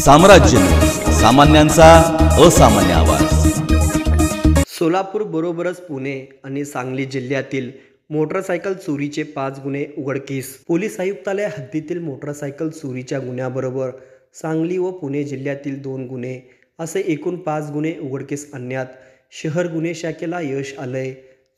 साम्राज्य. सामान्यांचा असामान्य आवाज. सोलापूर बरोबरच पुणे आणि सांगली जिल्ह्यातील मोटरसायकल चोरीचे पाच गुन्हे उघडकीस. पोलीस आयुक्तालय हद्दीतील मोटरसायकल चोरीच्या गुन्ह्याबरोबर सांगली व पुणे जिल्ह्यातील दोन गुन्हे असे एकूण पाच गुन्हे उघडकीस आणण्यात शहर गुन्हे शाखेला यश आलंय.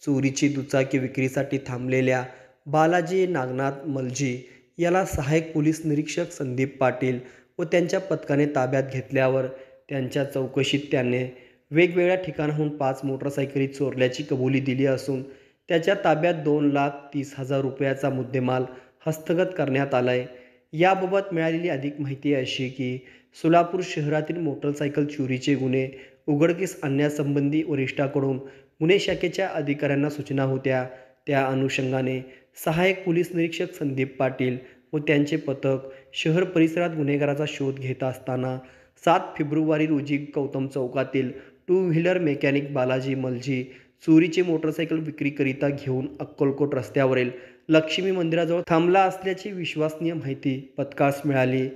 चोरीची दुचाकी विक्रीसाठी थांबलेल्या बालाजी नागनाथ मलजी याला सहाय्यक पोलीस निरीक्षक संदीप पाटील व त्यांच्या पथकाने ताब्यात घेतल्यावर त्यांच्या चौकशीत त्याने वेगवेगळ्या ठिकाणाहून पाच मोटरसायकली चोरल्याची कबुली दिली असून त्याच्या ताब्यात दोन लाख तीस हजार रुपयाचा मुद्देमाल हस्तगत करण्यात आलाय. याबाबत मिळालेली अधिक माहिती अशी की सोलापूर शहरातील मोटरसायकल चोरीचे गुन्हे उघडकीस आणण्यासंबंधी वरिष्ठाकडून गुन्हे शाखेच्या अधिकाऱ्यांना सूचना होत्या. त्या अनुषंगाने सहाय्यक पोलीस निरीक्षक संदीप पाटील व त्यांचे पथक शहर परिसरात गुन्हेगाराचा शोध घेत असताना सात फेब्रुवारी रोजी गौतम चौकातील two wheeler mechanic Balaji Malji चोरीचे मोटरसायकल विक्रीकरिता घेऊन अक्कलकोट रस्त्यावरील लक्ष्मी मंदिराजवळ थांबला असल्याची विश्वसनीय माहिती पथकास मिळाली.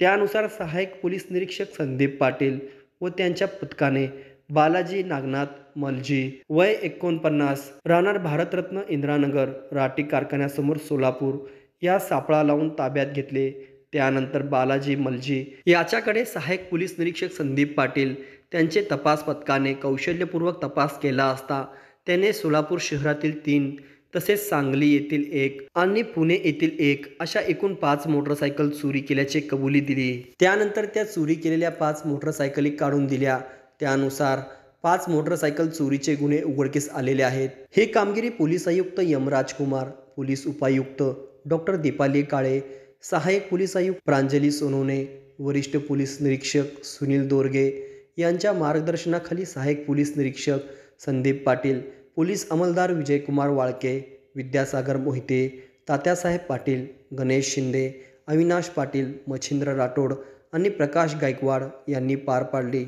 त्यानुसार सहाय्यक पोलीस निरीक्षक संदीप पाटील व त्यांच्या पथकाने बालाजी नागनाथ मलजी वय एकोणपन्नास राहणार भारतरत्न इंदिरानगर राठी कारखान्यासमोर सोलापूर या सापळा लावून ताब्यात घेतले. त्यानंतर बालाजी मलजी याच्याकडे सहाय्यक पोलीस निरीक्षक संदीप पाटील त्यांचे तपास पथकाने कौशल्यपूर्वक तपास केला असता त्याने सोलापूर शहरातील तीन तसेच सांगली येथील एक आणि पुणे येथील एक अशा एकूण पाच मोटरसायकल चोरी केल्याची कबुली दिली. त्यानंतर त्या चोरी केलेल्या पाच मोटरसायकली काढून दिल्या. त्यानुसार पाच मोटरसायकल चोरीचे गुन्हे उघडकीस आलेले आहेत. ही कामगिरी पोलीस आयुक्त यम राजकुमार पोलीस उपायुक्त डॉक्टर दीपाली काळे सहाय्यक पोलीस आयुक्त प्रांजली सोनवणे वरिष्ठ पोलीस निरीक्षक सुनील दोरगे यांच्या मार्गदर्शनाखाली सहाय्यक पोलीस निरीक्षक संदीप पाटील पोलीस अंमलदार विजयकुमार वाळके विद्यासागर मोहिते तात्यासाहेब पाटील गणेश शिंदे अविनाश पाटील मच्छिंद्र राठोड आणि प्रकाश गायकवाड यांनी पार पाडली.